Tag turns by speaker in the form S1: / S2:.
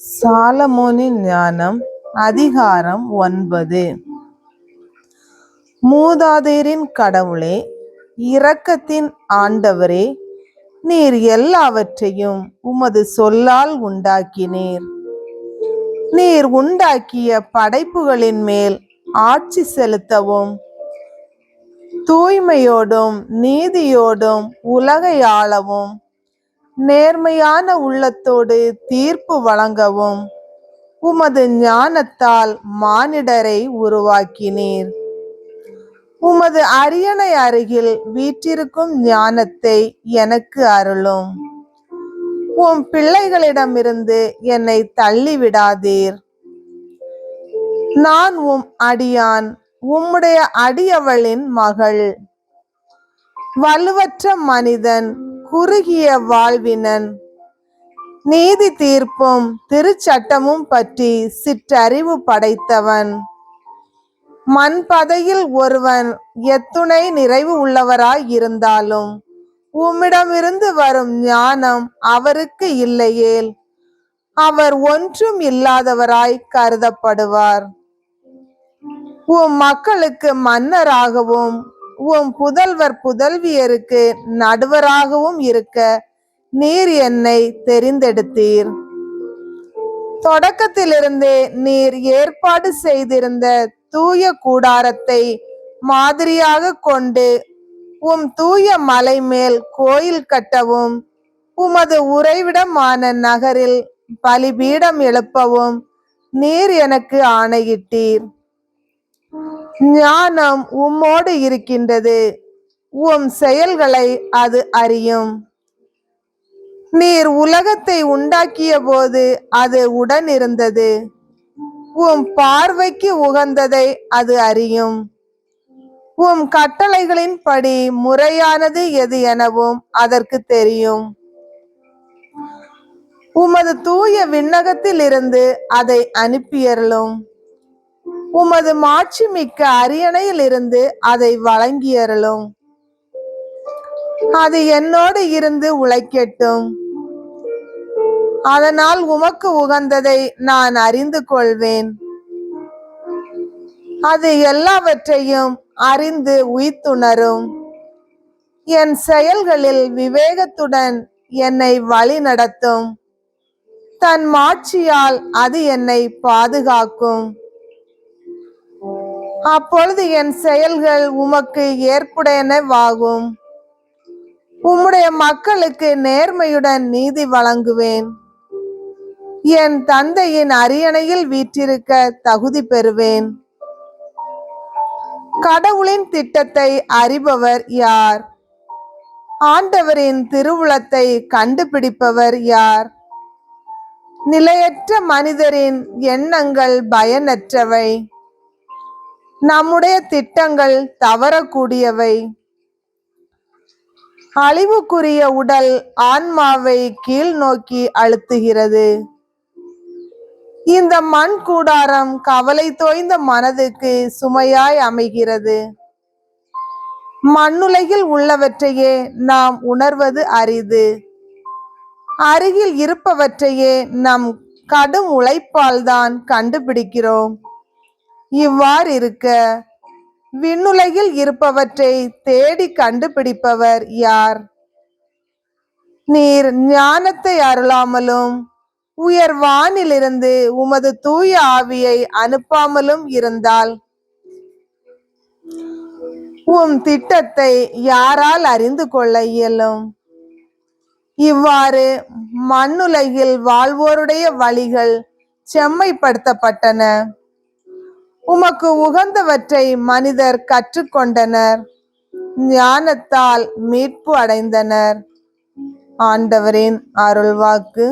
S1: சாலமோனின் ஞானம் அதிகாரம் ஒன்பது. மூதாதையரின் கடவுளே இரக்கத்தின் ஆண்டவரே நீர் எல்லாவற்றையும் உமது சொல்லால் உண்டாக்கினீர். நீர் உண்டாக்கிய படைப்புகளின் மேல் ஆட்சி செலுத்தவும் தூய்மையோடும் நீதியோடும் உலகை ஆளவும் நேர்மையான உள்ளத்தோடு தீர்ப்பு வழங்கவும். உமது ஞானத்தால் மானிடரை உருவாக்கினீர். உமது அரியணை அருகில் வீற்றிருக்கும் ஞானத்தை எனக்கு அருளும். உம் பிள்ளைகளிடமிருந்து என்னை தள்ளிவிடாதீர். நான் உம் அடியான் உம்முடைய அடியவளின் மகள். வலுவற்ற மனிதன் குறுகிய வாழ்வினன். நீதி தீர்ப்பும் திருச்சட்டமும் பற்றி சிற்றறிவு படைத்தவன். மண்பதையில் ஒருவன் எத்துணை நிறைவு உள்ளவராய் இருந்தாலும் உம்மிடமிருந்து வரும் ஞானம் அவருக்கு இல்லையேல் அவர் ஒன்றும் இல்லாதவராய் கருதப்படுவார். உம் மக்களுக்கு மன்னராகவும் உம் புதல்வர் புதல்வியருக்கு நடுவராகவும் இருக்க நீர் என்னை தெரிந்தெடுத்தீர். தொடக்கத்திலிருந்தே நீர் ஏற்பாடு செய்திருந்த தூய கூடாரத்தை மாதிரியாக கொண்டு உம் தூய மலை மேல் கோயில் கட்டவும் உமது உறைவிடமான நகரில் பலிபீடம் எழுப்பவும் நீர் எனக்கு ஆணையிட்டீர். ஞானம் உம்மோடு இருக்கின்றது. உம் செயல்களை அது அறியும். நீர் உலகத்தை உண்டாக்கிய போது அது உடன் இருந்தது உம் பார்வைக்கு உகந்ததை அது அறியும். உம் கட்டளைகளின்படி முறையானது எது எனவும் அதற்கு தெரியும். உமது தூய விண்ணகத்தில் இருந்து அதை அனுப்பியறலும் உமது மாட்சி மிக்க அரியணையில் இருந்து அதை வழங்கியருளும். அது என்னோடு இருந்து உழைக்கட்டும். அதனால் உமக்கு உகந்ததை நான் அறிந்து கொள்வேன். அது எல்லாவற்றையும் அறிந்து உய்த்துணரும். என் செயல்களில் விவேகத்துடன் என்னை வழி நடத்தும் தன் மாட்சியால் அது என்னை பாதுகாக்கும். அப்பொழுது என் செயல்கள் உமக்கு ஏற்புடையனவாகும் உம்முடைய மக்களுக்கு நேர்மையுடன் நீதி வழங்குவேன். என் தந்தையின் அரியணையில் வீற்றிருக்க தகுதி பெறுவேன். கடவுளின் திட்டத்தை அறிபவர் யார்? ஆண்டவரின் திருவுளத்தை கண்டுபிடிப்பவர் யார்? நிலையற்ற மனிதரின் எண்ணங்கள் பயனற்றவை. நம்முடைய திட்டங்கள் தவறக்கூடியவை. அழிவுக்குரிய உடல் ஆன்மாவை கீழ் நோக்கி அழுத்துகிறது. இந்த மண் கூடாரம் கவலை தோய்ந்த மனதுக்கு சுமையாய் அமைகிறது. மண்ணுலகில் உள்ளவற்றையே நாம் உணர்வது அரிது. அருகில் இருப்பவற்றையே நம் கடும் உழைப்பால் தான் கண்டுபிடிக்கிறோம். இவ்வாறு இருக்க. விண்ணுலகில் இருப்பவற்றை தேடி கண்டுபிடிப்பவர் யார்? நீர் ஞானத்தை அருளாமலும் உயர் வானிலிருந்து உமது தூய ஆவியை அனுப்பாமலும் இருந்தால் உம் திட்டத்தை யாரால் அறிந்து கொள்ள இயலும்? இவ்வாறு மண்ணுலகில் வாழ்வோருடைய வழிகள் செம்மைப்படுத்தப்பட்டன. உமக்கு உகந்தவற்றை மனிதர் கற்றுக்கொண்டனர். ஞானத்தால் மீட்பு அடைந்தனர். ஆண்டவரின் அருள்வாக்கு.